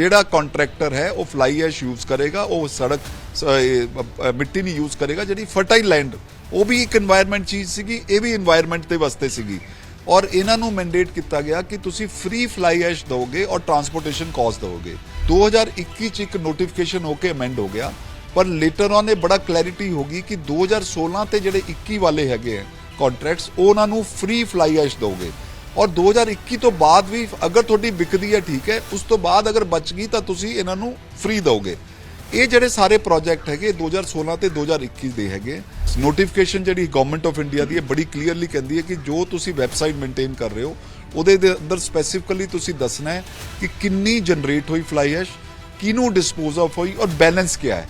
ਜਿਹੜਾ ਕੰਟਰੈਕਟਰ ਹੈ, ਉਹ ਫਲਾਈ ਐਸ਼ ਯੂਜ਼ ਕਰੇਗਾ, ਉਹ ਸੜਕ ਮਿੱਟੀ ਨਹੀਂ ਯੂਜ਼ ਕਰੇਗਾ, ਜਿਹੜੀ ਫਰਟਾਈਲ ਲੈਂਡ ਉਹ ਵੀ ਇੱਕ এনवायरमेंट ਚੀਜ਼ ਸੀਗੀ, ਇਹ ਵੀ এনवायरमेंट ਦੇ ਵਾਸਤੇ ਸੀਗੀ। ਔਰ ਇਹਨਾਂ ਨੂੰ ਮੈਂਡੇਟ ਕੀਤਾ ਗਿਆ ਕਿ ਤੁਸੀਂ ਫ੍ਰੀ ਫਲਾਈ ਐਸ਼ ਦਿਓਗੇ ਔਰ ਟਰਾਂਸਪੋਰਟੇਸ਼ਨ ਕਾਸਟ ਦਿਓਗੇ। 2021 ਚ ਇੱਕ ਨੋਟੀਫਿਕੇਸ਼ਨ ਹੋ ਕੇ ਅਮੈਂਡ ਹੋ ਗਿਆ, ਪਰ ਲੇਟਰ ਔਨ ਇਹ ਬੜਾ ਕਲੈਰਿਟੀ ਹੋ ਗਈ ਕਿ 2016 ਤੇ ਜਿਹੜੇ 21 ਵਾਲੇ ਹੈਗੇ ਆ ਕੰਟਰੈਕਟਸ ਉਹਨਾਂ ਨੂੰ ਫ੍ਰੀ ਫਲਾਈ ਐਸ਼ ਦਿਓਗੇ। ਔਰ 2021 ਤੋਂ ਬਾਅਦ ਵੀ ਅਗਰ ਤੁਹਾਡੀ ਵਿਕਦੀ ਹੈ, ਠੀਕ ਹੈ, ਉਸ ਤੋਂ ਬਾਅਦ ਅਗਰ ਬਚ ਗਈ ਤਾਂ ਤੁਸੀਂ ਇਹਨਾਂ ਨੂੰ ਫ੍ਰੀ ਦੋਗੇ ਇਹ ਜਿਹੜੇ ਸਾਰੇ ਪ੍ਰੋਜੈਕਟ ਹੈਗੇ 2016 ਤੇ 2021 ਦੇ ਹੈਗੇ। ਨੋਟੀਫਿਕੇਸ਼ਨ ਜਿਹੜੀ ਗਵਰਨਮੈਂਟ ਆਫ ਇੰਡੀਆ ਦੀ ਹੈ, ਬੜੀ ਕਲੀਅਰਲੀ ਕਹਿੰਦੀ ਹੈ ਕਿ ਜੋ ਤੁਸੀਂ ਵੈਬਸਾਈਟ ਮੇਨਟੇਨ ਕਰ ਰਹੇ ਹੋ, ਉਹਦੇ ਦੇ ਅੰਦਰ ਸਪੈਸੀਫਿਕਲੀ ਤੁਸੀਂ ਦੱਸਣਾ ਹੈ ਕਿ ਕਿੰਨੀ ਜਨਰੇਟ ਹੋਈ ਫਲਾਈ ਐਸ਼ ਕਿਹਨੂੰ ਡਿਸਪੋਜ਼ ਆਫ ਹੋਈ ਔਰ ਬੈਲੈਂਸ ਕੀ ਹੈ।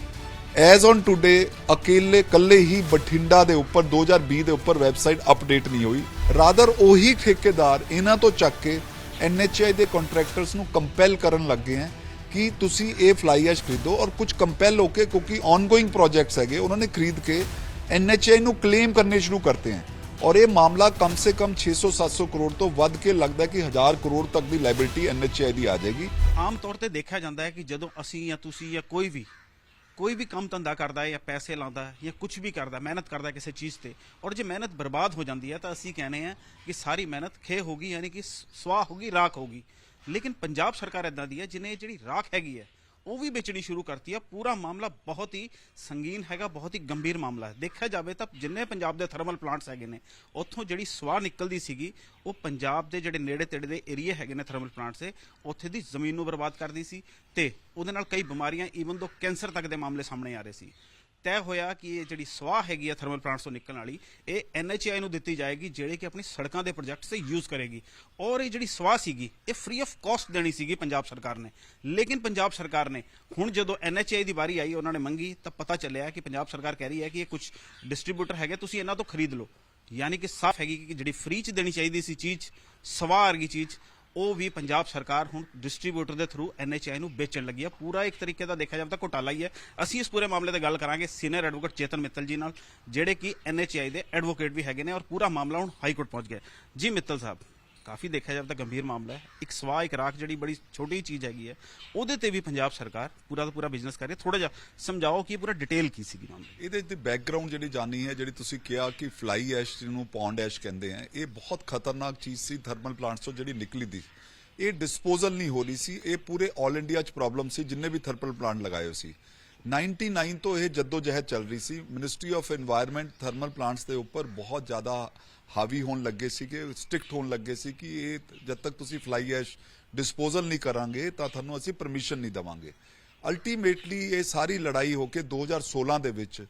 ਐਜ਼ ਔਨ ਟੁਡੇ ਅਕੇਲੇ ਕੱਲੇ ਹੀ ਬਠਿੰਡਾ ਦੇ ਉੱਪਰ 2020 ਦੇ ਉੱਪਰ ਵੈਬਸਾਈਟ ਅਪਡੇਟ ਨਹੀਂ ਹੋਈ। ਰਾਦਰ ਉਹੀ ਠੇਕੇਦਾਰ ਇਹਨਾਂ ਤੋਂ ਚੱਕ ਕੇ ਐਨਐਚਆਈ ਦੇ ਕੰਟਰੈਕਟਰਸ ਨੂੰ ਕੰਪੈਲ ਕਰਨ ਲੱਗੇ ਹੈ ਕਿ ਤੁਸੀਂ ਇਹ ਫਲਾਈ ਐਸ਼ ਖਰੀਦੋ ਔਰ ਕੁਝ ਕੰਪੈਲ ਹੋ ਕੇ, ਕਿਉਂਕਿ ਆਨਗੋਇੰਗ ਪ੍ਰੋਜੈਕਟਸ ਹੈਗੇ, ਉਹਨਾਂ ਨੇ ਖਰੀਦ ਕੇ ਐਨਐਚਆਈ ਨੂੰ ਕਲੇਮ ਕਰਨੇ ਸ਼ੁਰੂ ਕਰਤੇ ਹੈ। ਔਰ ਇਹ ਮਾਮਲਾ ਕਮ ਸੇ ਕਮ 600-700 ਕਰੋੜ ਤੋਂ ਵੱਧ ਕੇ ਲੱਗਦਾ ਕਿ 1000 ਕਰੋੜ ਤੱਕ ਦੀ ਲਾਇਬਿਲਿਟੀ ਐਨਐਚਆਈ ਦੀ ਆ ਜਾਏਗੀ। ਆਮ ਤੌਰ ਤੇ ਦੇਖਿਆ ਜਾਂਦਾ ਹੈ ਕਿ ਜਦੋਂ ਅਸੀਂ ਜਾਂ ਤੁਸੀਂ ਜਾਂ ਕੋਈ ਵੀ ਕੋਈ ਵੀ ਕੰਮ ਧੰਦਾ ਕਰਦਾ ਹੈ ਜਾਂ ਪੈਸੇ ਲਾਉਂਦਾ ਹੈ ਜਾਂ ਕੁਝ ਵੀ ਕਰਦਾ, ਮਿਹਨਤ ਕਰਦਾ ਕਿਸੇ ਚੀਜ਼ ਤੇ, ਔਰ ਜੇ ਮਿਹਨਤ ਬਰਬਾਦ ਹੋ ਜਾਂਦੀ ਹੈ ਤਾਂ ਅਸੀਂ ਕਹਿੰਦੇ ਆ ਕਿ ਸਾਰੀ ਮਿਹਨਤ ਖੇ ਹੋ ਗਈ, ਯਾਨੀ ਕਿ ਸ- ਸਵਾਹ ਹੋ ਗਈ, ਰਾਖ ਹੋ ਗਈ। ਲੇਕਿਨ ਪੰਜਾਬ ਸਰਕਾਰ ਇਦਾਂ ਦੀ ਹੈ ਜਿਹਨੇ ਜਿਹੜੀ ਰਾਖ ਹੈਗੀ ਹੈ ਉਹ ਵੀ ਵੇਚਣੀ ਸ਼ੁਰੂ ਕਰਤੀ ਹੈ ਪੂਰਾ ਮਾਮਲਾ ਬਹੁਤ ਹੀ ਸੰਗੀਨ ਹੈਗਾ, ਬਹੁਤ ਹੀ ਗੰਭੀਰ ਮਾਮਲਾ ਹੈ। ਦੇਖਿਆ ਜਾਵੇ ਤਾਂ ਜਿੰਨੇ ਪੰਜਾਬ ਦੇ ਥਰਮਲ ਪਲਾਂਟਸ ਹੈਗੇ ਨੇ, ਉੱਥੋਂ ਜਿਹੜੀ ਸਵਾਹ ਨਿਕਲਦੀ ਸੀਗੀ, ਉਹ ਪੰਜਾਬ ਦੇ ਜਿਹੜੇ ਨੇੜੇ ਤੇੜੇ ਦੇ ਏਰੀਆ ਹੈਗੇ ਨੇ ਥਰਮਲ ਪਲਾਂਟਸ ਦੇ, ਉੱਥੇ ਦੀ ਜ਼ਮੀਨ ਨੂੰ ਬਰਬਾਦ ਕਰਦੀ ਸੀ ਤੇ ਉਹਦੇ ਨਾਲ ਕਈ ਬਿਮਾਰੀਆਂ ਈਵਨ ਦੋ ਕੈਂਸਰ ਤੱਕ ਦੇ ਮਾਮਲੇ ਸਾਹਮਣੇ ਆ ਰਹੇ ਸੀ। ਤੈਅ ਹੋਇਆ ਕਿ ਇਹ ਜਿਹੜੀ ਸਵਾਹ ਹੈਗੀ ਆ ਥਰਮਲ ਪਲਾਂਟਸ ਤੋਂ ਨਿਕਲਣ ਵਾਲੀ, ਇਹ ਐਨਐਚਆਈ ਨੂੰ ਦਿੱਤੀ ਜਾਏਗੀ, ਜਿਹੜੇ ਕਿ ਆਪਣੀ ਸੜਕਾਂ ਦੇ ਪ੍ਰੋਜੈਕਟਸ ਤੇ ਯੂਜ਼ ਕਰੇਗੀ। ਔਰ ਇਹ ਜਿਹੜੀ ਸਵਾਹ ਸੀਗੀ, ਇਹ ਫ੍ਰੀ ਆਫ ਕਾਸਟ ਦੇਣੀ ਸੀਗੀ ਪੰਜਾਬ ਸਰਕਾਰ ਨੇ। ਲੇਕਿਨ ਪੰਜਾਬ ਸਰਕਾਰ ਨੇ, ਹੁਣ ਜਦੋਂ ਐਨਐਚਆਈ ਦੀ ਵਾਰੀ ਆਈ, ਉਹਨਾਂ ਨੇ ਮੰਗੀ, ਤਾਂ ਪਤਾ ਚੱਲਿਆ ਕਿ ਪੰਜਾਬ ਸਰਕਾਰ ਕਹਿ ਰਹੀ ਹੈ ਕਿ ਇਹ ਕੁਝ ਡਿਸਟ੍ਰੀਬਿਊਟਰ ਹੈਗੇ, ਤੁਸੀਂ ਇਹਨਾਂ ਤੋਂ ਖਰੀਦ ਲਓ। ਯਾਨੀ ਕਿ ਸਾਫ਼ ਹੈਗੀ ਕਿ ਜਿਹੜੀ ਫ੍ਰੀ ਚ ਦੇਣੀ ਚਾਹੀਦੀ ਸੀ ਚੀਜ਼, ਸਵਾਹ ਵਰਗੀ ਚੀਜ਼ ਉਹ ਵੀ ਪੰਜਾਬ ਸਰਕਾਰ ਹੁਣ ਡਿਸਟ੍ਰੀਬਿਊਟਰ ਦੇ ਥਰੂ ਐਨਐਚਆਈ ਨੂੰ ਵੇਚਣ ਲੱਗੀ ਹੈ ਪੂਰਾ ਇੱਕ ਤਰੀਕੇ ਦਾ ਦੇਖਿਆ ਜਾਵੇ ਤਾਂ ਘੁਟਾਲਾ ਹੀ ਹੈ। ਅਸੀਂ ਇਸ ਪੂਰੇ ਮਾਮਲੇ ਤੇ ਗੱਲ ਕਰਾਂਗੇ ਸੀਨੀਅਰ ਐਡਵੋਕੇਟ ਚੇਤਨ ਮਿੱਤਲ ਜੀ ਨਾਲ, ਜਿਹੜੇ ਕਿ ਐਨਐਚਆਈ ਦੇ ਐਡਵੋਕੇਟ ਵੀ ਹੈਗੇ ਨੇ ਔਰ ਪੂਰਾ ਮਾਮਲਾ ਹੁਣ ਹਾਈ ਕੋਰਟ ਪਹੁੰਚ ਗਿਆ। ਜੀ ਮਿੱਤਲ ਸਾਹਿਬ। ਕਾਫੀ ਦੇਖਿਆ ਜਾਵੇ ਤਾਂ ਗੰਭੀਰ ਮਾਮਲਾ ਹੈ ਇੱਕ ਸਵਾਹ ਇੱਕ ਰਾਖ ਜਿਹੜੀ ਬੜੀ ਛੋਟੀ ਚੀਜ਼ ਹੈਗੀ ਹੈ ਉਹਦੇ ਤੇ ਵੀ ਪੰਜਾਬ ਸਰਕਾਰ ਪੂਰਾ ਦਾ ਪੂਰਾ ਬਿਜ਼ਨਸ ਕਰ ਰਹੀ ਹੈ ਥੋੜਾ ਜਿਹਾ ਸਮਝਾਓ ਕਿ ਪੂਰਾ ਡਿਟੇਲ ਕੀ ਸੀਗੀ ਮਾਮਲੇ ਇਹਦੇ ਦੀ ਬੈਕਗ੍ਰਾਉਂਡ ਜਿਹੜੀ ਜਾਣੀ ਹੈ, ਜਿਹੜੀ ਤੁਸੀਂ ਕਿਹਾ ਕਿ ਫਲਾਈ ਐਸ਼ ਜਿਹਨੂੰ ਪੌਂਡ ਐਸ਼ ਕਹਿੰਦੇ ਆ, ਇਹ ਬਹੁਤ ਖਤਰਨਾਕ ਚੀਜ਼ ਸੀ ਥਰਮਲ ਪਲਾਂਟਸ ਤੋਂ ਜਿਹੜੀ ਨਿਕਲੀ ਦੀ। ਇਹ ਡਿਸਪੋਜ਼ਲ ਨਹੀਂ ਹੋ ਰਹੀ ਸੀ। ਇਹ ਪੂਰੇ 올 ਇੰਡੀਆ 'ਚ ਪ੍ਰੋਬਲਮ ਸੀ। ਜਿੰਨੇ ਵੀ ਥਰਮਲ ਪਲਾਂਟ ਲਗਾਏ ਸੀ। 99 ਤੋਂ ਇਹ ਜਦੋਜਹਿਦ ਚੱਲ ਰਹੀ ਸੀ। Ministry of environment thermal plants ਦੇ ਉੱਪਰ ਬਹੁਤ ਜ਼ਿਆਦਾ ਹਾਵੀ ਹੋਣ ਲੱਗੇ ਸੀਗੇ ਸਟ੍ਰਿਕਟ ਹੋਣ ਲੱਗੇ ਸੀ ਕਿ ਇਹ ਜਦ ਤੱਕ ਤੁਸੀਂ ਫਲਾਈ ਐਸ਼ ਡਿਸਪੋਜ਼ਲ ਨਹੀਂ ਕਰਾਂਗੇ, ਤਾਂ ਤੁਹਾਨੂੰ ਅਸੀਂ ਪਰਮਿਸ਼ਨ ਨਹੀਂ ਦਵਾਂਗੇ। ਅਲਟੀਮੇਟਲੀ ਇਹ ਸਾਰੀ ਲੜਾਈ ਹੋ ਕੇ 2016 ਦੇ ਵਿੱਚ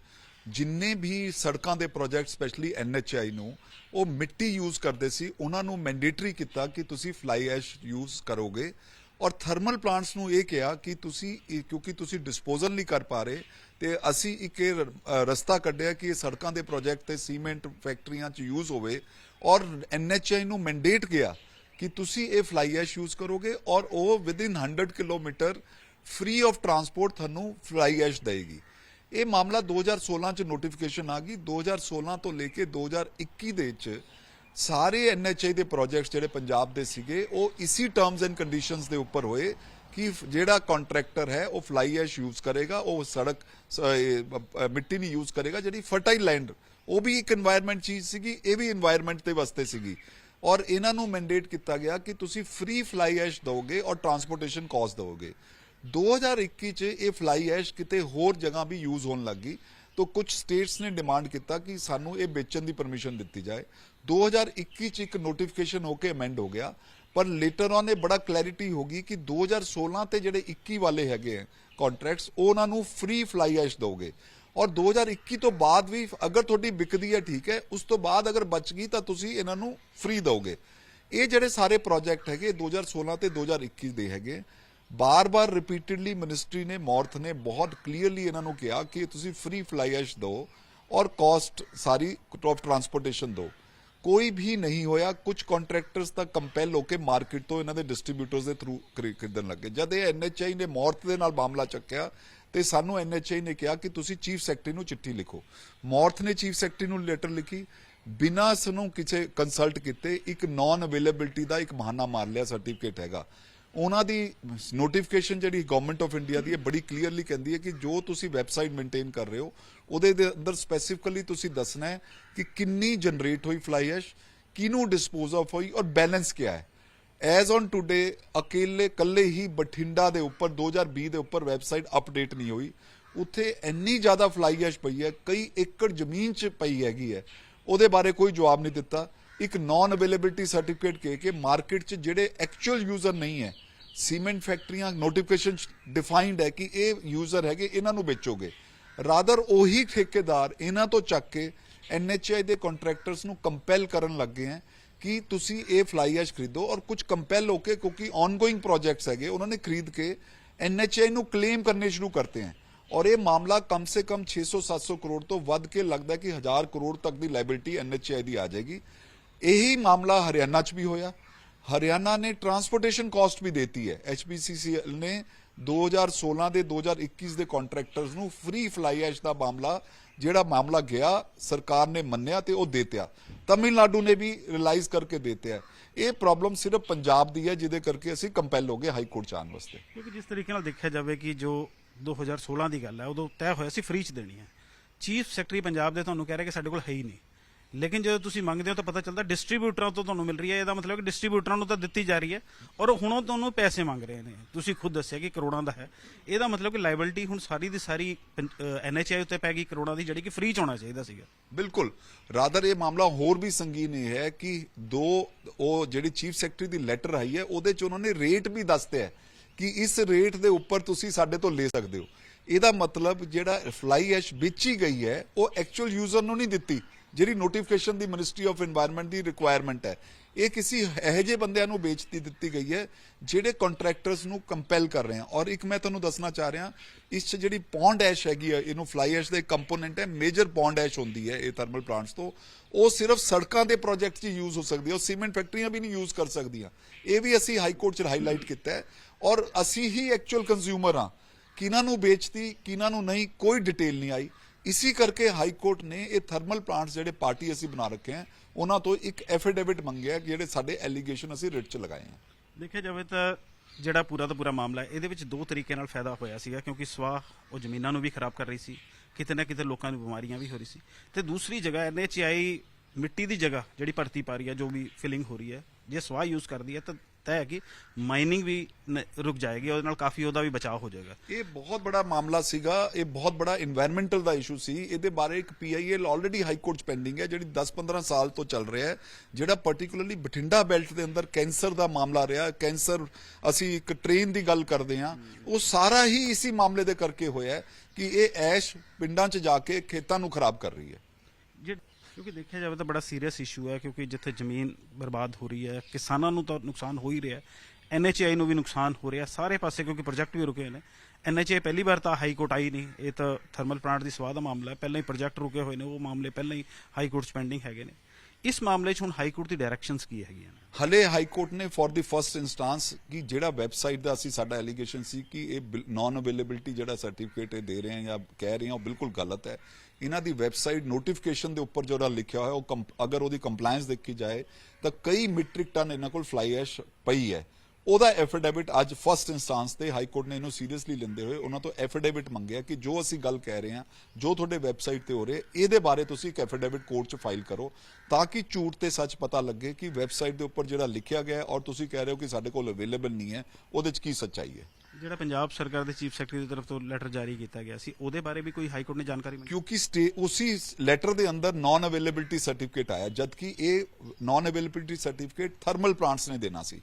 ਜਿੰਨੇ ਵੀ ਸੜਕਾਂ ਦੇ ਪ੍ਰੋਜੈਕਟ ਸਪੈਸ਼ਲੀ ਐਨਐਚਆਈ ਨੂੰ, ਉਹ ਮਿੱਟੀ ਯੂਜ਼ ਕਰਦੇ ਸੀ। ਉਹਨਾਂ ਨੂੰ ਮੈਂਡੇਟਰੀ ਕੀਤਾ ਕਿ ਤੁਸੀਂ ਫਲਾਈ ਐਸ਼ ਯੂਜ਼ ਕਰੋਗੇ। ਔਰ ਥਰਮਲ ਪਲਾਂਟਸ ਨੂੰ ਇਹ ਕਿਹਾ ਕਿ ਤੁਸੀਂ ਕਿਉਂਕਿ ਤੁਸੀਂ ਡਿਸਪੋਜ਼ਲ ਨਹੀਂ ਕਰ ਪਾ ਰਹੇ, ਤੇ ਅਸੀਂ ਇੱਕ ਇਹ ਰਸਤਾ ਕੱਢਿਆ ਕਿ ਇਹ ਸੜਕਾਂ ਦੇ ਪ੍ਰੋਜੈਕਟ ਤੇ ਸੀਮੈਂਟ ਫੈਕਟਰੀਆਂ 'ਚ ਯੂਜ਼ ਹੋਵੇ ਔਰ ਐਨਐਚਆਈ ਨੂੰ ਮੈਂਡੇਟ ਗਿਆ ਕਿ ਤੁਸੀਂ ਇਹ ਫਲਾਈ ਐਸ਼ ਯੂਜ਼ ਕਰੋਗੇ ਔਰ ਉਹ within 100 kilometre free of transport ਤੁਹਾਨੂੰ ਫਲਾਈ ਐਸ਼ ਦੇਗੀ ਇਹ ਮਾਮਲਾ 2016 ਚ ਨੋਟੀਫਿਕੇਸ਼ਨ ਆ ਗਈ। 2016 ਤੋਂ ਲੈ ਕੇ 2021 ਦੇ ਵਿੱਚ ਸਾਰੇ ਐਨ ਐਚ ਆਈ ਦੇ ਪ੍ਰੋਜੈਕਟਸ ਜਿਹੜੇ ਪੰਜਾਬ ਦੇ ਸੀਗੇ, ਉਹ ਇਸੇ ਟਰਮਸ ਐਂਡ ਕੰਡੀਸ਼ਨਸ ਦੇ ਉੱਪਰ ਹੋਏ ਕਿ ਜਿਹੜਾ ਕੰਟਰੈਕਟਰ ਹੈ, ਉਹ ਫਲਾਈ ਐਸ਼ ਯੂਜ਼ ਕਰੇਗਾ, ਉਹ ਸੜਕ ਮਿੱਟੀ ਨਹੀਂ ਯੂਜ਼ ਕਰੇਗਾ, ਜਿਹੜੀ ਫਰਟਾਈਲ ਲੈਂਡ ਉਹ ਵੀ ਇੱਕ এনवायरमेंट ਚੀਜ਼ ਸੀਗੀ, ਇਹ ਵੀ এনवायरमेंट ਦੇ ਵਾਸਤੇ ਸੀਗੀ। ਔਰ ਇਹਨਾਂ ਨੂੰ ਮੈਂਡੇਟ ਕੀਤਾ ਗਿਆ ਕਿ ਤੁਸੀਂ ਫ੍ਰੀ ਫਲਾਈ ਐਸ਼ ਦਿਓਗੇ ਔਰ ਟਰਾਂਸਪੋਰਟੇਸ਼ਨ ਕਾਸਟ ਦਿਓਗੇ। 2021 ਚ ਇਹ ਫਲਾਈ ਐਸ਼ ਕਿਤੇ ਹੋਰ ਜਗ੍ਹਾ ਵੀ ਯੂਜ਼ ਹੋਣ ਲੱਗੀ ਤਾਂ ਕੁਝ ਸਟੇਟਸ ਨੇ ਡਿਮਾਂਡ ਕੀਤਾ ਕਿ ਸਾਨੂੰ ਇਹ ਵੇਚਣ ਦੀ ਪਰਮਿਸ਼ਨ ਦਿੱਤੀ ਜਾਏ। 2021 ਚ ਇੱਕ ਨੋਟੀਫਿਕੇਸ਼ਨ ਹੋ ਕੇ ਅਮੈਂਡ ਹੋ ਗਿਆ, ਪਰ ਲੇਟਰ ਔਨ ਇਹ ਬੜਾ ਕਲੈਰਿਟੀ ਹੋ ਗਈ ਕਿ 2016 ਤੇ ਜਿਹੜੇ 21 ਵਾਲੇ ਹੈਗੇ ਆ ਕੰਟਰੈਕਟਸ ਉਹਨਾਂ ਨੂੰ ਫ੍ਰੀ ਫਲਾਈ ਐਸ਼ ਦੋਗੇ ਔਰ 2021 ਤੋਂ ਬਾਅਦ ਵੀ ਅਗਰ ਤੁਹਾਡੀ ਵਿਕਦੀ ਹੈ, ਠੀਕ ਹੈ, ਉਸ ਤੋਂ ਬਾਅਦ ਅਗਰ ਬਚ ਗਈ ਤਾਂ ਤੁਸੀਂ ਇਹਨਾਂ ਨੂੰ ਫ੍ਰੀ ਦੋਗੇ ਇਹ ਜਿਹੜੇ ਸਾਰੇ ਪ੍ਰੋਜੈਕਟ ਹੈਗੇ 2016 ਤੇ 2021 ਦੇ ਹੈਗੇ ਬਾਰ-ਬਾਰ ਰਿਪੀਟਿਡਲੀ ਮਿਨਿਸਟਰੀ ਨੇ, ਮੌਰਥ ਨੇ ਬਹੁਤ ਕਲੀਅਰਲੀ ਇਹਨਾਂ ਨੂੰ ਕਿਹਾ ਕਿ ਤੁਸੀਂ ਫ੍ਰੀ ਫਲਾਈ ਐਸ਼ ਦਿਓ ਔਰ ਕਾਸਟ ਸਾਰੀ ਆਫ ਟਰਾਂਸਪੋਰਟੇਸ਼ਨ ਦਿਓ। ਕੋਈ ਵੀ ਨਹੀਂ ਹੋਇਆ ਕੁਝ ਕੰਟਰੈਕਟਰਸ ਤਾਂ ਕੰਪੈਲ ਹੋ ਕੇ ਮਾਰਕੀਟ ਤੋਂ ਇਹਨਾਂ ਦੇ ਡਿਸਟ੍ਰੀਬਿਊਟਰਸ ਦੇ ਥਰੂ ਖਰੀਦਣ ਲੱਗੇ ਜਦ ਇਹ ਐਨਐਚਆਈ ਨੇ ਮੌਰਥ ਦੇ ਨਾਲ ਮਾਮਲਾ ਚੱਕਿਆ, ਤੇ ਸਾਨੂੰ ਐਨਐਚਆਈ ਨੇ ਕਿਹਾ ਕਿ ਤੁਸੀਂ ਚੀਫ ਸੈਕਟਰੀ ਨੂੰ ਚਿੱਠੀ ਲਿਖੋ। ਮੌਰਥ ਨੇ ਚੀਫ ਸੈਕਟਰੀ ਨੂੰ ਲੈਟਰ ਲਿਖੀ, ਬਿਨਾਂ ਸਾਨੂੰ ਕਿਸੇ ਕੰਸਲਟ ਕੀਤੇ ਇੱਕ ਨਾਨ ਅਵੇਲੇਬਿਲਟੀ ਦਾ ਇੱਕ ਬਹਾਨਾ ਮਾਰ ਲਿਆ ਸਰਟੀਫਿਕੇਟ ਹੈਗਾ। ਉਹਨਾਂ ਦੀ ਨੋਟੀਫਿਕੇਸ਼ਨ ਜਿਹੜੀ ਗਵਰਨਮੈਂਟ ਆਫ ਇੰਡੀਆ ਦੀ ਹੈ, ਬੜੀ ਕਲੀਅਰਲੀ ਕਹਿੰਦੀ ਹੈ ਕਿ ਜੋ ਤੁਸੀਂ ਵੈਬਸਾਈਟ ਮੇਨਟੇਨ ਕਰ ਰਹੇ ਹੋ, ਉਹਦੇ ਦੇ ਅੰਦਰ ਸਪੈਸੀਫਿਕਲੀ ਤੁਸੀਂ ਦੱਸਣਾ ਹੈ ਕਿ ਕਿੰਨੀ ਜਨਰੇਟ ਹੋਈ ਫਲਾਈ ਐਸ਼ ਕਿਹਨੂੰ ਡਿਸਪੋਜ਼ ਆਫ ਹੋਈ ਔਰ ਬੈਲੈਂਸ ਕਿਆ ਹੈ। ਐਜ਼ ਔਨ ਟੁਡੇ ਅਕੇਲੇ ਕੱਲੇ ਹੀ ਬਠਿੰਡਾ ਦੇ ਉੱਪਰ 2020 ਦੇ ਉੱਪਰ ਵੈਬਸਾਈਟ ਅਪਡੇਟ ਨਹੀਂ ਹੋਈ। ਉੱਥੇ ਇੰਨੀ ਜ਼ਿਆਦਾ ਫਲਾਈ ਐਸ਼ ਪਈ ਹੈ, ਕਈ ਏਕੜ ਜ਼ਮੀਨ 'ਚ ਪਈ ਹੈਗੀ ਹੈ। ਉਹਦੇ ਬਾਰੇ ਕੋਈ ਜਵਾਬ ਨਹੀਂ ਦਿੱਤਾ। ਇੱਕ ਨਾਨ ਅਵੇਲੇਬਿਲਟੀ ਸਰਟੀਫਿਕੇਟ ਕਹਿ ਕੇ ਮਾਰਕੀਟ 'ਚ ਜਿਹੜੇ ਐਕਚੁਅਲ ਯੂਜ਼ਰ ਨਹੀਂ ਹੈ ਸੀਮੈਂਟ ਫੈਕਟਰੀਆਂ ਨੋਟੀਫਿਕੇਸ਼ਨ ਡਿਫਾਈਨਡ ਹੈ ਕਿ ਇਹ ਯੂਜ਼ਰ ਹੈਗੇ, ਇਹਨਾਂ ਨੂੰ ਵੇਚੋਗੇ। ਰਾਦਰ ਉਹੀ ਠੇਕੇਦਾਰ ਇਹਨਾਂ ਤੋਂ ਚੱਕ ਕੇ ਐਨਐਚਆਈ ਦੇ ਕੰਟਰੈਕਟਰਸ ਨੂੰ ਕੰਪੈਲ ਕਰਨ ਲੱਗੇ ਹੈ ਕਿ ਤੁਸੀਂ ਇਹ ਫਲਾਈ ਐਸ਼ ਖਰੀਦੋ ਔਰ ਕੁਝ ਕੰਪੈਲ ਹੋ ਕੇ ਕਿਉਂਕਿ ਆਨਗੋਇੰਗ ਪ੍ਰੋਜੈਕਟਸ ਹੈਗੇ, ਉਹਨਾਂ ਨੇ ਖਰੀਦ ਕੇ ਐਨਐਚਆਈ ਨੂੰ ਕਲੇਮ ਕਰਨੇ ਸ਼ੁਰੂ ਕਰਤੇ ਹੈ। ਔਰ ਇਹ ਮਾਮਲਾ ਕਮ ਸੇ ਕਮ 600-700 ਕਰੋੜ ਤੋਂ ਵੱਧ ਕੇ ਲੱਗਦਾ ਕਿ 1000 ਕਰੋੜ ਤੱਕ ਦੀ ਲਾਇਬਿਲਿਟੀ ਐਨਐਚਆਈ ਦੀ ਆ ਜਾਏਗੀ। ਇਹੀ ਮਾਮਲਾ ਹਰਿਆਣਾ 'ਚ ਵੀ ਹੋਇਆ। ਹਰਿਆਣਾ ਨੇ ਟਰਾਂਸਪੋਰਟੇਸ਼ਨ ਕਾਸਟ ਵੀ ਦੇਤੀ ਹੈ। ਐਚਪੀਸੀਸੀਐਲ ਨੇ 2016 ਦੇ 2021 ਦੇ ਕੰਟਰੈਕਟਰਸ ਨੂੰ ਫ੍ਰੀ ਫਲਾਈ ਐਸ਼ ਦਾ ਮਾਮਲਾ, ਜਿਹੜਾ ਮਾਮਲਾ ਗਿਆ, ਸਰਕਾਰ ਨੇ ਮੰਨਿਆ ਤੇ ਉਹ ਦੇਤਿਆ। ਤਾਮਿਲਨਾਡੂ ਨੇ ਵੀ ਰਿਅਲਾਈਜ਼ ਕਰਕੇ ਦੇਤਿਆ। ਇਹ ਪ੍ਰੋਬਲਮ ਸਿਰਫ ਪੰਜਾਬ ਦੀ ਹੈ, ਜਿਹਦੇ ਕਰਕੇ ਅਸੀਂ ਕੰਪੈਲ ਹੋ ਗਏ ਹਾਈ ਕੋਰਟ ਚ ਆਉਣ ਵਾਸਤੇ। ਕਿਉਂਕਿ ਜਿਸ ਤਰੀਕੇ ਨਾਲ ਦੇਖਿਆ ਜਾਵੇ ਕਿ ਜੋ 2016 ਦੀ ਗੱਲ ਹੈ, ਉਦੋਂ ਤੈਅ ਹੋਇਆ ਸੀ ਫ੍ਰੀ ਚ ਦੇਣੀ ਹੈ। ਚੀਫ ਸੈਕਟਰੀ ਪੰਜਾਬ ਦੇ ਤੁਹਾਨੂੰ ਕਹਿ ਰਹੇ ਕਿ ਸਾਡੇ ਕੋਲ ਹੈ ਹੀ ਨਹੀਂ। ਲੇਕਿਨ ਜਦੋਂ ਤੁਸੀਂ ਮੰਗਦੇ ਹੋ ਤਾਂ ਪਤਾ ਚੱਲਦਾ ਡਿਸਟ੍ਰੀਬਿਊਟਰਾਂ ਤੋਂ ਤੁਹਾਨੂੰ ਮਿਲ ਰਹੀ ਹੈ, ਇਹਦਾ ਮਤਲਬ ਕਿ ਡਿਸਟ੍ਰੀਬਿਊਟਰਾਂ ਨੂੰ ਤਾਂ ਦਿੱਤੀ ਜਾ ਰਹੀ ਹੈ ਔਰ ਹੁਣ ਉਹ ਤੁਹਾਨੂੰ ਪੈਸੇ ਮੰਗ ਰਹੇ ਨੇ। ਤੁਸੀਂ ਖੁਦ ਦੱਸਿਆ ਕਿ ਕਰੋੜਾਂ ਦਾ ਹੈ। ਇਹਦਾ ਮਤਲਬ ਕਿ ਲਾਇਬਿਲਟੀ ਹੁਣ ਸਾਰੀ ਦੀ ਸਾਰੀ ਐਨਐਚਆਈ ਉੱਤੇ ਪੈ ਗਈ ਕਰੋੜਾਂ ਦੀ, ਜਿਹੜੀ ਕਿ ਫ੍ਰੀ ਚ ਹੋਣਾ ਚਾਹੀਦਾ ਸੀਗਾ। ਬਿਲਕੁਲ। ਰਾਦਰ ਇਹ ਮਾਮਲਾ ਹੋਰ ਵੀ ਸੰਗੀਨ ਇਹ ਹੈ ਕਿ ਦੋ, ਉਹ ਜਿਹੜੀ ਚੀਫ ਸੈਕਟਰੀ ਦੀ ਲੈਟਰ ਆਈ ਹੈ, ਉਹਦੇ ਚ ਉਹਨਾਂ ਨੇ ਰੇਟ ਵੀ ਦੱਸਤੇ ਹੈ ਕਿ ਇਸ ਰੇਟ ਦੇ ਉੱਪਰ ਤੁਸੀਂ ਸਾਡੇ ਤੋਂ ਲੈ ਸਕਦੇ ਹੋ। ਇਹਦਾ ਮਤਲਬ ਜਿਹੜਾ ਫਲਾਈ ਐਸ਼ ਵੇਚੀ ਗਈ ਹੈ, ਉਹ ਐਕਚੁਅਲ ਯੂਜ਼ਰ ਨੂੰ ਨਹੀਂ ਦਿੱਤੀ। ਜਿਹੜੀ ਨੋਟੀਫਿਕੇਸ਼ਨ ਦੀ ਮਿਨਿਸਟਰੀ ਆਫ এনवायरमेंट ਦੀ ਰਿਕੁਆਇਰਮੈਂਟ ਹੈ, ਇਹ ਕਿਸੇ ਇਹੋ ਜਿਹੇ ਬੰਦਿਆਂ ਨੂੰ ਵੇਚਤੀ ਦਿੱਤੀ ਗਈ ਹੈ, ਜਿਹੜੇ ਕੰਟਰੈਕਟਰਸ ਨੂੰ ਕੰਪੈਲ ਕਰ ਰਹੇ ਹਨ ਔਰ ਇੱਕ ਮੈਂ ਤੁਹਾਨੂੰ ਦੱਸਣਾ ਚਾਹ ਰਿਹਾ, ਇਸ 'ਚ ਜਿਹੜੀ ਪੌਂਡ ਐਸ਼ ਹੈਗੀ ਹੈ ਇਹਨੂੰ ਫਲਾਈ ਐਸ਼ ਦਾ ਕੰਪੋਨੈਂਟ ਹੈ ਮੇਜਰ ਪੌਂਡ ਐਸ਼ ਹੁੰਦੀ ਹੈ ਇਹ ਥਰਮਲ ਪਲਾਂਟਸ ਤੋਂ। ਉਹ ਸਿਰਫ ਸੜਕਾਂ ਦੇ ਪ੍ਰੋਜੈਕਟ 'ਚ ਯੂਜ਼ ਹੋ ਸਕਦੀ ਹੈ, ਉਹ ਸੀਮੈਂਟ ਫੈਕਟਰੀਆਂ ਵੀ ਨਹੀਂ ਯੂਜ਼ ਕਰ ਸਕਦੀਆਂ। ਇਹ ਵੀ ਅਸੀਂ ਹਾਈ ਕੋਰਟ 'ਚ ਹਾਈਲਾਈਟ ਕੀਤਾ ਹੈ। ਔਰ ਅਸੀਂ ਹੀ ਐਕਚੁਅਲ ਕੰਜ਼ਿਊਮਰ ਆ ਕਿਨਾਂ ਨੂੰ ਵੇਚਤੀ ਕਿਨਾਂ ਨੂੰ ਨਹੀਂ, ਕੋਈ ਡਿਟੇਲ ਨਹੀਂ ਆਈ। ਇਸੇ ਕਰਕੇ ਹਾਈ ਕੋਰਟ ਨੇ ਇਹ ਥਰਮਲ ਪਲਾਂਟਸ ਜਿਹੜੇ ਪਾਰਟੀ ਅਸੀਂ ਬਣਾ ਰੱਖੇ ਹਨ ਉਹਨਾਂ ਤੋਂ ਇੱਕ ਐਫੀਡੇਵਿਟ ਮੰਗਿਆ ਕਿ ਜਿਹੜੇ ਸਾਡੇ ਐਲੀਗੇਸ਼ਨ ਅਸੀਂ ਰਿਟ 'ਚ ਲਗਾਏ ਹਨ ਦੇਖਿਆ ਜਾਵੇ ਤਾਂ ਜਿਹੜਾ ਪੂਰਾ ਦਾ ਪੂਰਾ ਮਾਮਲਾ ਹੈ, ਇਹਦੇ ਵਿੱਚ ਦੋ ਤਰੀਕੇ ਨਾਲ ਫਾਇਦਾ ਹੋਇਆ ਸੀਗਾ, ਕਿਉਂਕਿ ਸਵਾਹ ਉਹ ਜ਼ਮੀਨਾਂ ਨੂੰ ਵੀ ਖਰਾਬ ਕਰ ਰਹੀ ਸੀ, ਕਿਤੇ ਨਾ ਕਿਤੇ ਲੋਕਾਂ ਨੂੰ ਬਿਮਾਰੀਆਂ ਵੀ ਹੋ ਰਹੀ ਸੀ। ਤੇ ਦੂਸਰੀ ਜਗ੍ਹਾ ਐਨਐਚਆਈ ਮਿੱਟੀ ਦੀ ਜਗ੍ਹਾ ਜਿਹੜੀ ਭਰਤੀ ਪਾ ਰਹੀ ਹੈ, ਜੋ ਵੀ ਫਿਲਿੰਗ ਹੋ ਰਹੀ ਹੈ, ਜੇ ਸਵਾਹ ਯੂਜ਼ ਕਰਦੀ ਹੈ ਤਾਂ ਤੈਅ ਹੈ ਕਿ ਮਾਈਨਿੰਗ ਵੀ ਰੁਕ ਜਾਏਗੀ, ਉਹਦੇ ਨਾਲ ਕਾਫੀ ਉਹਦਾ ਵੀ ਬਚਾਅ ਹੋ ਜਾਏਗਾ। ਇਹ ਬਹੁਤ ਬੜਾ ਮਾਮਲਾ ਸੀਗਾ, ਇਹ ਬਹੁਤ ਬੜਾ এনवायरमेंटਲ ਦਾ ਇਸ਼ੂ ਸੀ। ਇਹਦੇ ਬਾਰੇ ਇੱਕ ਪੀਆਈਐਲ ਆਲਰੇਡੀ ਹਾਈ ਕੋਰਟ ਚ ਪੈਂਡਿੰਗ ਹੈ, ਜਿਹੜੀ 10-15 ਸਾਲ ਤੋਂ ਚੱਲ ਰਿਹਾ ਹੈ, ਜਿਹੜਾ ਪਾਰਟਿਕੂਲਰਲੀ ਬਠਿੰਡਾ ਬੈਲਟ ਦੇ ਅੰਦਰ ਕੈਂਸਰ ਦਾ ਮਾਮਲਾ ਰਿਹਾ। ਕੈਂਸਰ ਅਸੀਂ ਇੱਕ ਟ੍ਰੇਨ ਦੀ ਗੱਲ ਕਰਦੇ ਹਾਂ, ਉਹ ਸਾਰਾ ਹੀ ਇਸੇ ਮਾਮਲੇ ਦੇ ਕਰਕੇ ਹੋਇਆ ਕਿ ਇਹ ਐਸ਼ ਪਿੰਡਾਂ ਚ ਜਾ ਕੇ ਖੇਤਾਂ ਨੂੰ ਖਰਾਬ ਕਰ ਰਹੀ ਹੈ। ਕਿਉਂਕਿ ਦੇਖਿਆ ਜਾਵੇ ਤਾਂ ਬੜਾ ਸੀਰੀਅਸ ਇਸ਼ੂ ਹੈ, ਕਿਉਂਕਿ ਜਿੱਥੇ ਜ਼ਮੀਨ ਬਰਬਾਦ ਹੋ ਰਹੀ ਹੈ, ਕਿਸਾਨਾਂ ਨੂੰ ਤਾਂ ਨੁਕਸਾਨ ਹੋ ਹੀ ਰਿਹਾ ਐਨਐਚਆਈ ਨੂੰ ਵੀ ਨੁਕਸਾਨ ਹੋ ਰਿਹਾ ਸਾਰੇ ਪਾਸੇ, ਕਿਉਂਕਿ ਪ੍ਰੋਜੈਕਟ ਵੀ ਰੁਕੇ ਨੇ। ਐਨਐਚਆਈ ਪਹਿਲੀ ਵਾਰ ਤਾਂ ਹਾਈ ਕੋਰਟ ਆਈ ਨਹੀਂ। ਇਹ ਤਾਂ ਥਰਮਲ ਪਲਾਂਟ ਦੀ ਸਵਾਹ ਦਾ ਮਾਮਲਾ ਹੈ। ਪਹਿਲਾਂ ਹੀ ਪ੍ਰੋਜੈਕਟ ਰੁਕੇ ਹੋਏ ਨੇ, ਉਹ ਮਾਮਲੇ ਪਹਿਲਾਂ ਹੀ ਹਾਈ ਕੋਰਟ 'ਚ ਪੈਂਡਿੰਗ ਹੈਗੇ ਨੇ। ਇਸ ਮਾਮਲੇ 'ਚ ਹੁਣ ਹਾਈ ਕੋਰਟ ਦੀ ਡਾਇਰੈਕਸ਼ਨਸ ਕੀ ਹੈਗੀਆਂ ਨੇ? ਹਲੇ ਹਾਈ ਕੋਰਟ ਨੇ ਫॉर ਦੀ ਫਰਸਟ ਇਨਸਟੈਂਸ ਕਿ ਜਿਹੜਾ ਵੈਬਸਾਈਟ ਦਾ ਅਸੀਂ ਸਾਡਾ ਐਲੀਗੇਸ਼ਨ ਸੀ ਕਿ ਇਹ ਨਾਨ ਅਵੇਲੇਬਿਲਟੀ ਜਿਹੜਾ ਸਰਟੀਫਿਕੇਟ ਇਹ ਦੇ ਰਹੇ ਹਾਂ ਜਾਂ ਕਹਿ ਰਹੇ ਹਾਂ, ਉਹ ਬਿਲਕੁਲ ਗਲਤ ਹੈ। ਇਹਨਾਂ ਦੀ ਵੈਬਸਾਈਟ ਨੋਟੀਫਿਕੇਸ਼ਨ ਦੇ ਉੱਪਰ ਜਿਹੜਾ ਲਿਖਿਆ ਹੋਇਆ, ਉਹ ਕੰਪ- ਅਗਰ ਉਹਦੀ ਕੰਪਲਾਈਂਸ ਦੇਖੀ ਜਾਏ ਤਾਂ ਕਈ ਮੀਟ੍ਰਿਕ ਟਨ ਇਹਨਾਂ ਕੋਲ ਫਲਾਈ ਐਸ਼ ਪਈ ਹੈ। ਉਹਦਾ ਐਫੀਡੇਵਿਟ ਅੱਜ ਫਰਸਟ ਇਨਸਟੈਂਸ ਤੇ ਹਾਈ ਕੋਰਟ ਨੇ ਇਹਨੂੰ ਸੀਰੀਅਸਲੀ ਲੈਂਦੇ ਹੋਏ ਉਹਨਾਂ ਤੋਂ ਐਫੀਡੇਵਿਟ ਮੰਗਿਆ ਕਿ ਜੋ ਅਸੀਂ ਗੱਲ ਕਹਿ ਰਹੇ ਹਾਂ ਜੋ ਤੁਹਾਡੇ ਵੈਬਸਾਈਟ ਤੇ ਹੋ ਰਿਹਾ ਇਹਦੇ ਬਾਰੇ ਤੁਸੀਂ ਇੱਕ ਐਫੀਡੇਵਿਟ ਕੋਰਟ 'ਚ ਫਾਈਲ ਕਰੋ ਤਾਂ ਕਿ ਝੂਠ ਤੇ ਸੱਚ ਪਤਾ ਲੱਗੇ ਕਿ ਵੈਬਸਾਈਟ ਦੇ ਉੱਪਰ ਜਿਹੜਾ ਲਿਖਿਆ ਗਿਆ ਔਰ ਤੁਸੀਂ ਕਹਿ ਰਹੇ ਹੋ ਕਿ ਸਾਡੇ ਕੋਲ ਅਵੇਲੇਬਲ ਨਹੀਂ ਹੈ ਉਹਦੇ 'ਚ ਕੀ ਸੱਚਾਈ ਹੈ? ਜਿਹੜਾ ਪੰਜਾਬ ਸਰਕਾਰ ਦੇ ਚੀਫ ਸੈਕਟਰੀ ਦੀ ਤਰਫ ਤੋਂ ਲੈਟਰ ਜਾਰੀ ਕੀਤਾ ਗਿਆ ਸੀ ਉਹਦੇ ਬਾਰੇ ਵੀ ਕੋਈ ਹਾਈ ਕੋਰਟ ਨੇ ਜਾਣਕਾਰੀ ਮਿਲੀ ਕਿਉਂਕਿ ਸਟੇ ਉਸੇ ਲੈਟਰ ਦੇ ਅੰਦਰ ਨਾਨ ਅਵੇਲੇਬਿਲਟੀ ਸਰਟੀਫਿਕੇਟ ਆਇਆ ਜਦਕਿ ਇਹ non availability certificate thermal plants ਨੇ ਦੇਣਾ ਸੀ।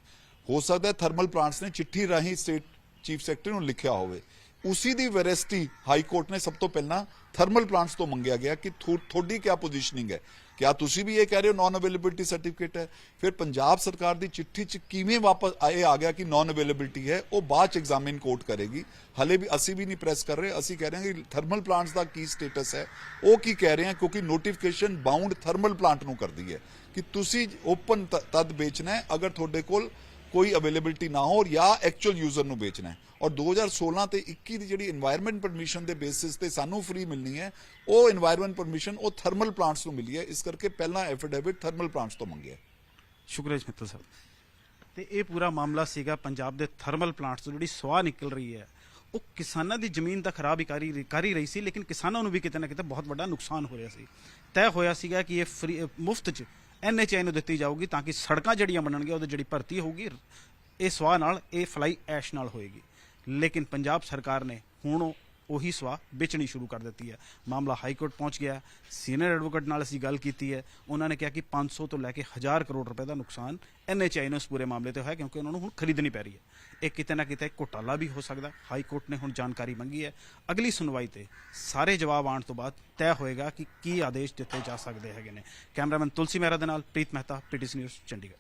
ਹੋ ਸਕਦਾ ਥਰਮਲ ਪਲਾਂਟਸ ਨੇ ਚਿੱਠੀ ਰਾਹੀਂ ਸਟੇਟ ਚੀਫ ਸੈਕਟਰੀ ਨੂੰ ਲਿਖਿਆ ਹੋਵੇ। ਉਸੇ ਦੀ ਵੈਰਿਸਟੀ ਹਾਈ ਕੋਰਟ ਨੇ ਸਭ ਤੋਂ ਪਹਿਲਾਂ ਥਰਮਲ ਪਲਾਂਟਸ ਤੋਂ ਮੰਗਿਆ ਗਿਆ ਕਿ ਤੁਹਾਡੀ ਕੀ ਪੋਜੀਸ਼ਨਿੰਗ ਹੈ? ਕਿਆ ਤੁਸੀਂ ਵੀ ਇਹ ਕਹਿ ਰਹੇ ਹੋ ਨਾਨ ਅਵੇਲੇਬਿਲਟੀ ਸਰਟੀਫਿਕੇਟ ਹੈ? ਫਿਰ ਪੰਜਾਬ ਸਰਕਾਰ ਦੀ ਚਿੱਠੀ 'ਚ ਕਿਵੇਂ ਵਾਪਸ ਆਏ, ਆ ਗਿਆ ਕਿ ਨਾਨ ਅਵੇਲੇਬਿਲਟੀ ਹੈ, ਉਹ ਬਾਅਦ 'ਚ ਐਗਜ਼ਾਮਿਨ ਕੋਰਟ ਕਰੇਗੀ। ਹਲੇ ਵੀ ਅਸੀਂ ਵੀ ਨਹੀਂ ਪ੍ਰੈਸ ਕਰ ਰਹੇ, ਅਸੀਂ ਕਹਿ ਰਹੇ ਹਾਂ ਕਿ ਥਰਮਲ ਪਲਾਂਟਸ ਦਾ ਕੀ ਸਟੇਟਸ ਹੈ, ਉਹ ਕੀ ਕਹਿ ਰਹੇ ਹਾਂ, ਕਿਉਂਕਿ ਨੋਟੀਫਿਕੇਸ਼ਨ ਬਾਉਂਡ ਥਰਮਲ ਪਲਾਂਟ ਨੂੰ ਕਰਦੀ ਹੈ। ਕਿ ਤੁਸੀਂ ਓਪਨ ਤਦ ਵੇਚਣਾ ਹੈ, ਅਗਰ ਤੁਹਾਡੇ ਕੋਲ ਕੋਈ ਅਵੇਲੇਬਿਲਟੀ ਨਾ ਹੋ ਜਾਂ ਐਕਚੁਅਲ ਯੂਜ਼ਰ ਨੂੰ ਵੇਚਣਾ ਹੈ। ਔਰ 2016 ਤੇ 21 ਦੀ ਜਿਹੜੀ এনवायरमेंट ਪਰਮਿਸ਼ਨ ਦੇ ਬੇਸਿਸ ਤੇ ਸਾਨੂੰ ਫ੍ਰੀ ਮਿਲਣੀ ਹੈ, ਉਹ এনवायरमेंट ਪਰਮਿਸ਼ਨ ਉਹ ਥਰਮਲ ਪਲਾਂਟਸ ਨੂੰ ਮਿਲੀ ਹੈ। ਇਸ ਕਰਕੇ ਪਹਿਲਾਂ ਐਫੀਡੇਵਿਟ ਥਰਮਲ ਪਲਾਂਟਸ ਤੋਂ ਮੰਗਿਆ ਸ਼ੁਕਰੀਆ ਮਿੱਤਲ ਸਾਹਿਬ। ਤੇ ਇਹ ਪੂਰਾ ਮਾਮਲਾ ਸੀਗਾ ਪੰਜਾਬ ਦੇ ਥਰਮਲ ਪਲਾਂਟਸ ਤੋਂ, ਜਿਹੜੀ ਸਵਾਹ ਨਿਕਲ ਰਹੀ ਹੈ। ਉਹ ਕਿਸਾਨਾਂ ਦੀ ਜ਼ਮੀਨ ਤਾਂ ਖਰਾਬ ਕਰ ਹੀ ਰਹੀ ਸੀ, ਲੇਕਿਨ ਕਿਸਾਨਾਂ ਨੂੰ ਵੀ ਕਿਤੇ ਨਾ ਕਿਤੇ ਬਹੁਤ ਵੱਡਾ ਨੁਕਸਾਨ ਹੋ ਰਿਹਾ ਸੀ। ਤੈਅ ਹੋਇਆ ਸੀਗਾ ਕਿ ਇਹ ਫ੍ਰੀ ਮੁਫਤ 'ਚ ਐਨਐਚਆਈ ਨੂੰ ਦਿੱਤੀ ਜਾਊਗੀ ਤਾਂ ਕਿ ਸੜਕਾਂ ਜਿਹੜੀਆਂ ਬਣਨਗੀਆਂ, ਉਹਦੀ ਜਿਹੜੀ ਭਰਤੀ ਹੋਊਗੀ, ਇਹ ਸਵਾਹ ਨਾਲ, ਇਹ ਫਲਾਈ ਐਸ਼ ਨਾਲ ਹੋਏਗੀ। ਲੇਕਿਨ ਪੰਜਾਬ ਸਰਕਾਰ ਨੇ ਹੁਣ ਉਹੀ ਸਵਾਹ ਵੇਚਣੀ ਸ਼ੁਰੂ ਕਰ ਦਿੱਤੀ ਹੈ। ਮਾਮਲਾ ਹਾਈ ਕੋਰਟ ਪਹੁੰਚ ਗਿਆ ਸੀਨੀਅਰ ਐਡਵੋਕੇਟ ਨਾਲ ਅਸੀਂ ਗੱਲ ਕੀਤੀ ਹੈ। ਉਹਨਾਂ ਨੇ ਕਿਹਾ ਕਿ 500 ਤੋਂ ਲੈ ਕੇ 1000 ਕਰੋੜ ਰੁਪਏ ਦਾ ਨੁਕਸਾਨ ਐਨਐਚਆਈ ਨੂੰ ਇਸ ਪੂਰੇ ਮਾਮਲੇ ਤੇ ਹੋਇਆ ਕਿਉਂਕਿ ਉਹਨਾਂ ਨੂੰ ਹੁਣ ਖਰੀਦਣੀ ਪੈ ਰਹੀ ਹੈ। ਇਹ ਕਿਤੇ ਨਾ ਕਿਤੇ ਘੋਟਾਲਾ ਵੀ ਹੋ ਸਕਦਾ ਹਾਈ ਕੋਰਟ ਨੇ ਹੁਣ ਜਾਣਕਾਰੀ ਮੰਗੀ ਹੈ। ਅਗਲੀ ਸੁਣਵਾਈ ਤੇ ਸਾਰੇ ਜਵਾਬ ਆਉਣ ਤੋਂ ਬਾਅਦ ਤੈਅ ਹੋਏਗਾ ਕਿ ਕੀ ਆਦੇਸ਼ ਦਿੱਤੇ ਜਾ ਸਕਦੇ ਹੈਗੇ ਨੇ। ਕੈਮਰਾਮੈਨ ਤੁਲਸੀ ਮਹਿਰਾ ਦੇ ਨਾਲ ਪ੍ਰੀਤ ਮਹਿਤਾ, ਪੀਟੀਸੀ ਨਿਊਜ਼, ਚੰਡੀਗੜ੍ਹ।